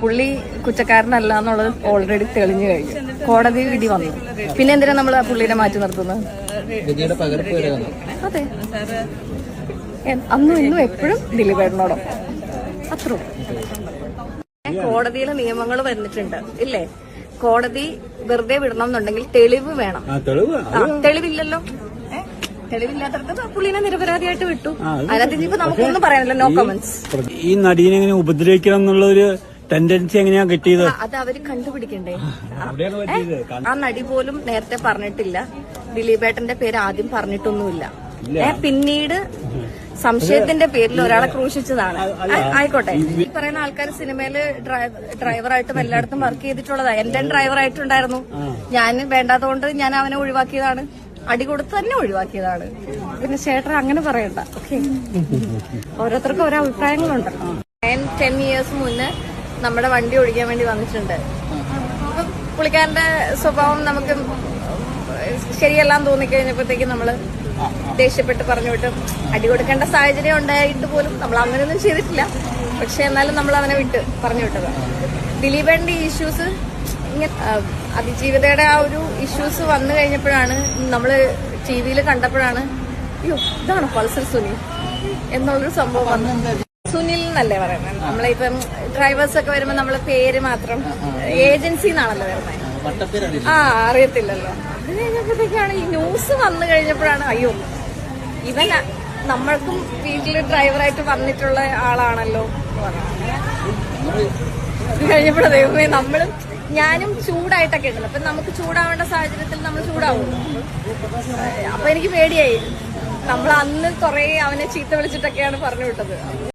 പുള്ളി കുറ്റക്കാരനല്ല എന്നുള്ളത് ഓൾറെഡി തെളിഞ്ഞു കഴിഞ്ഞു. കോടതി വിധി വന്നു. പിന്നെ എന്തിനാ നമ്മൾ ആ പുള്ളിനെ മാറ്റി നിർത്തുന്നത്? അതെ. അന്നും ഇന്നും എപ്പോഴും ദിലീപേട്ടനോടൊപ്പം. അത്ര കോടതിയിലെ നിയമങ്ങൾ വന്നിട്ടുണ്ട്. ഇല്ലേ? കോടതി വെറുതെ വിടണം എന്നുണ്ടെങ്കിൽ തെളിവ് വേണം. ആ തെളിവ്. തെളിവില്ലല്ലോ. ഏ? തെളിവില്ലാത്തടത്ത് പുള്ളിനെ നിരപരാധിയായിട്ട് വിട്ടു. അതിനകത്ത് ഇനിയിപ്പോ നമുക്കൊന്നും പറയാനില്ല. നോ കമന്റ്സ് ഈ നടീനെ എങ്ങനെ ഉപദ്രവിക്കണം എന്നുള്ള ഒരു ടെൻഡൻസി എങ്ങനെയാ കിട്ടിയത്? അത് അവർ കണ്ടുപിടിക്കണ്ടേ? ആ നടി പോലും നേരത്തെ പറഞ്ഞിട്ടില്ല. ദിലീപേട്ടന്റെ പേര് ആദ്യം പറഞ്ഞിട്ടൊന്നുമില്ല. ഏ, പിന്നീട് സംശയത്തിന്റെ പേരിൽ ഒരാളെ ക്രൂശിച്ചതാണ്. ആയിക്കോട്ടെ. ഈ പറയുന്ന ആൾക്കാർ സിനിമയിൽ ഡ്രൈവറായിട്ടും എല്ലായിടത്തും വർക്ക് ചെയ്തിട്ടുള്ളതാ. എന്റെ ഡ്രൈവറായിട്ടുണ്ടായിരുന്നു. ഞാൻ വേണ്ടാത്തതുകൊണ്ട് ഞാൻ അവനെ ഒഴിവാക്കിയതാണ്. അടി കൊടുത്ത് തന്നെ ഒഴിവാക്കിയതാണ്. പിന്നെ ചേട്ടൻ അങ്ങനെ പറയണ്ട. ഓക്കെ? ഓരോരുത്തർക്കും ഓരോ അഭിപ്രായങ്ങളുണ്ട്. നയൻ ടെൻ ഇയേഴ്സ് മുന്നേ നമ്മുടെ വണ്ടി ഓടിക്കാൻ വേണ്ടി വന്നിട്ടുണ്ട്. പുള്ളിക്കാരന്റെ സ്വഭാവം നമുക്ക് ശരിയല്ലാന്ന് തോന്നിക്കഴിഞ്ഞപ്പോഴത്തേക്കും നമ്മൾ ദേഷ്യപ്പെട്ട് പറഞ്ഞു വിട്ടും. അടി കൊടുക്കേണ്ട സാഹചര്യം ഉണ്ടായിട്ട് പോലും നമ്മൾ അങ്ങനെയൊന്നും ചെയ്തിട്ടില്ല. പക്ഷെ എന്നാലും നമ്മൾ അവനെ വിട്ട് പറഞ്ഞു വിട്ടത്. ദിലീപേന്റെ ഇഷ്യൂസ് ഇങ്ങനെ അതിജീവിതയുടെ ആ ഒരു ഇഷ്യൂസ് വന്നു കഴിഞ്ഞപ്പോഴാണ് നമ്മൾ ടി വിയിൽ കണ്ടപ്പോഴാണ് അയ്യോ ഇതാണ് പൾസർ സുനി? എന്നുള്ളൊരു സംഭവം വന്നത് സുനിൽ എന്നല്ലേ പറയുന്നത്? നമ്മളിപ്പം ഡ്രൈവേഴ്സ് ഒക്കെ വരുമ്പോ നമ്മളെ പേര് മാത്രം ഏജൻസി എന്നാണല്ലോ വരുന്നത് ആ അറിയത്തില്ലല്ലോ. അത് കഴിഞ്ഞപ്പോഴത്തേക്കാണ് ഈ ന്യൂസ് വന്നു കഴിഞ്ഞപ്പോഴാണ് അയ്യോ ഇവൻ നമ്മൾക്കും വീട്ടിൽ ഡ്രൈവറായിട്ട് വന്നിട്ടുള്ള ആളാണല്ലോ കഴിഞ്ഞപ്പോഴേ ദൈവമേ നമ്മളും ഞാനും ചൂടായിട്ടൊക്കെ ഉണ്ടല്ലോ അപ്പൊ നമുക്ക് ചൂടാവേണ്ട സാഹചര്യത്തിൽ നമ്മൾ ചൂടാവും. അപ്പൊ എനിക്ക് പേടിയായി. നമ്മൾ അന്ന് കുറെ അവനെ ചീത്ത വിളിച്ചിട്ടൊക്കെയാണ് പറഞ്ഞു വിട്ടത്.